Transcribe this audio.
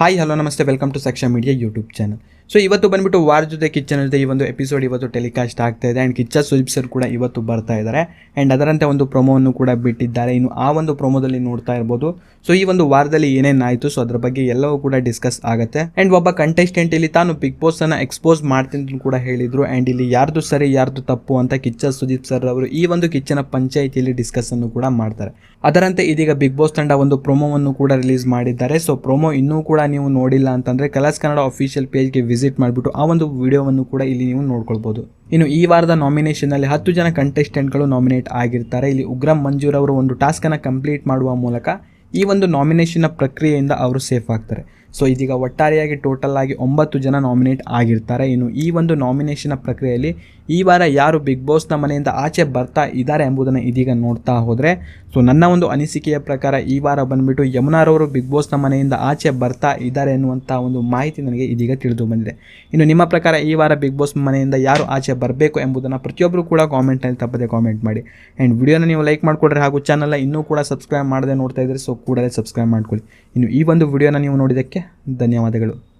Hi hello నమస్తే welcome to section media YouTube channel. So ಇವತ್ತು ಬಂದ್ಬಿಟ್ಟು ವಾರ್ ಜೊತೆ ಕಿಚ್ಚನ್ ಅಲ್ಲದೆ ಈ ಒಂದು ಎಪಿಸೋಡ್ ಇವತ್ತು ಟೆಲಿಕಾಸ್ಟ್ ಆಗ್ತಾ ಇದೆ. ಆ್ಯಂಡ್ ಕಿಚ್ಚ ಸುದೀಪ್ ಸರ್ ಕೂಡ ಇವತ್ತು ಬರ್ತಾ ಇದ್ದಾರೆ ಆ್ಯಂಡ್ ಅದರಂತೆ ಒಂದು ಪ್ರೊಮೋವನ್ನು ಕೂಡ ಬಿಟ್ಟಿದ್ದಾರೆ. ಇನ್ನು ಆ ಒಂದು ಪ್ರೊಮೋದಲ್ಲಿ ನೋಡ್ತಾ ಇರ್ಬೋದು. ಸೊ ಈ ಒಂದು ವಾರದಲ್ಲಿ ಏನೇನಾಯಿತು ಸೊ ಅದ್ರ ಬಗ್ಗೆ ಎಲ್ಲವೂ ಕೂಡ ಡಿಸ್ಕಸ್ ಆಗುತ್ತೆ. ಆ್ಯಂಡ್ ಒಬ್ಬ ಕಂಟೆಸ್ಟೆಂಟ್ ಇಲ್ಲಿ ತಾನು ಬಿಗ್ ಬಾಸ್ ಅನ್ನ ಎಕ್ಸ್ಪೋಸ್ ಮಾಡ್ತೀನಿ ಅಂತ ಕೂಡ ಹೇಳಿದ್ರು. ಆ್ಯಂಡ್ ಇಲ್ಲಿ ಯಾರ್ದು ಸರಿ, ಯಾರ್ದು ತಪ್ಪು ಅಂತ ಕಿಚ್ಚ ಸುದೀಪ್ ಸರ್ ಅವರು ಈ ಒಂದು ಕಿಚ್ಚನ ಪಂಚಾಯಿತಿಯಲ್ಲಿ ಡಿಸ್ಕಸ್ ಅನ್ನು ಕೂಡ ಮಾಡ್ತಾರೆ. ಅದರಂತೆ ಇದೀಗ ಬಿಗ್ ಬಾಸ್ ತಂಡ ಒಂದು ಪ್ರೊಮೋವನ್ನು ಕೂಡ ರಿಲೀಸ್ ಮಾಡಿದ್ದಾರೆ. ಸೊ ಪ್ರೊಮೋ ಇನ್ನೂ ಕೂಡ ನೀವು ನೋಡಿಲ್ಲ ಅಂತಂದ್ರೆ ಕಲರ್ಸ್ ಕನ್ನಡ ಅಫಿಷಿಯಲ್ ಪೇಜ್ಗೆ ವಿಸಿಟ್ ಮಾಡಿಬಿಟ್ಟು ಆ ಒಂದು ವಿಡಿಯೋವನ್ನು ಕೂಡ ಇಲ್ಲಿ ನೀವು ನೋಡ್ಕೊಳ್ಬೋದು. ಇನ್ನು ಈ ವಾರದ ನಾಮಿನೇಷನ್ನಲ್ಲಿ ಹತ್ತು ಜನ ಕಂಟೆಸ್ಟೆಂಟ್ಗಳು ನಾಮಿನೇಟ್ ಆಗಿರ್ತಾರೆ. ಇಲ್ಲಿ ಉಗ್ರಂ ಮಂಜೂರ್ ಅವರು ಒಂದು ಟಾಸ್ಕ್ ಅನ್ನ ಕಂಪ್ಲೀಟ್ ಮಾಡುವ ಮೂಲಕ ಈ ಒಂದು ನಾಮಿನೇಷನ್ನ ಪ್ರಕ್ರಿಯೆಯಿಂದ ಅವರು ಸೇಫ್ ಆಗ್ತಾರೆ. ಸೊ ಇದೀಗ ಒಟ್ಟಾರೆಯಾಗಿ ಟೋಟಲ್ ಆಗಿ ಒಂಬತ್ತು ಜನ ನಾಮಿನೇಟ್ ಆಗಿರ್ತಾರೆ. ಇನ್ನು ಈ ಒಂದು ನಾಮಿನೇಷನ್ ಪ್ರಕ್ರಿಯೆಯಲ್ಲಿ ಈ ವಾರ ಯಾರು ಬಿಗ್ ಬಾಸ್ನ ಮನೆಯಿಂದ ಆಚೆ ಬರ್ತಾ ಇದ್ದಾರೆ ಎಂಬುದನ್ನು ಇದೀಗ ನೋಡ್ತಾ ಹೋದರೆ ಸೊ ನನ್ನ ಒಂದು ಅನಿಸಿಕೆಯ ಪ್ರಕಾರ ಈ ವಾರ ಬಂದ್ಬಿಟ್ಟು ಯಮುನಾರವರು ಬಿಗ್ ಬಾಸ್ನ ಮನೆಯಿಂದ ಆಚೆ ಬರ್ತಾ ಇದ್ದಾರೆ ಎನ್ನುವಂಥ ಒಂದು ಮಾಹಿತಿ ನನಗೆ ಇದೀಗ ತಿಳಿದು ಬಂದಿದೆ. ಇನ್ನು ನಿಮ್ಮ ಪ್ರಕಾರ ಈ ವಾರ ಬಿಗ್ ಬಾಸ್ ಮನೆಯಿಂದ ಯಾರು ಆಚೆ ಬರಬೇಕು ಎಂಬುದನ್ನು ಪ್ರತಿಯೊಬ್ಬರು ಕೂಡ ಕಾಮೆಂಟ್ನಲ್ಲಿ ತಪ್ಪದೆ ಕಾಮೆಂಟ್ ಮಾಡಿ. ಆ್ಯಂಡ್ ವಿಡಿಯೋನ ನೀವು ಲೈಕ್ ಮಾಡಿಕೊಡ್ರಿ ಹಾಗೂ ಚಾನಲ್ನ ಇನ್ನೂ ಕೂಡ ಸಬ್ಸ್ಕ್ರೈಬ್ ಮಾಡದೆ ನೋಡ್ತಾ ಇದ್ದರೆ ಸೊ ಕೂಡಲೇ ಸಬ್ಸ್ಕ್ರೈಬ್ ಮಾಡ್ಕೊಳ್ಳಿ. ಇನ್ನು ಈ ಒಂದು ವಿಡಿಯೋನ ನೀವು ನೋಡಿದ್ದಕ್ಕೆ ಧನ್ಯವಾದಗಳು.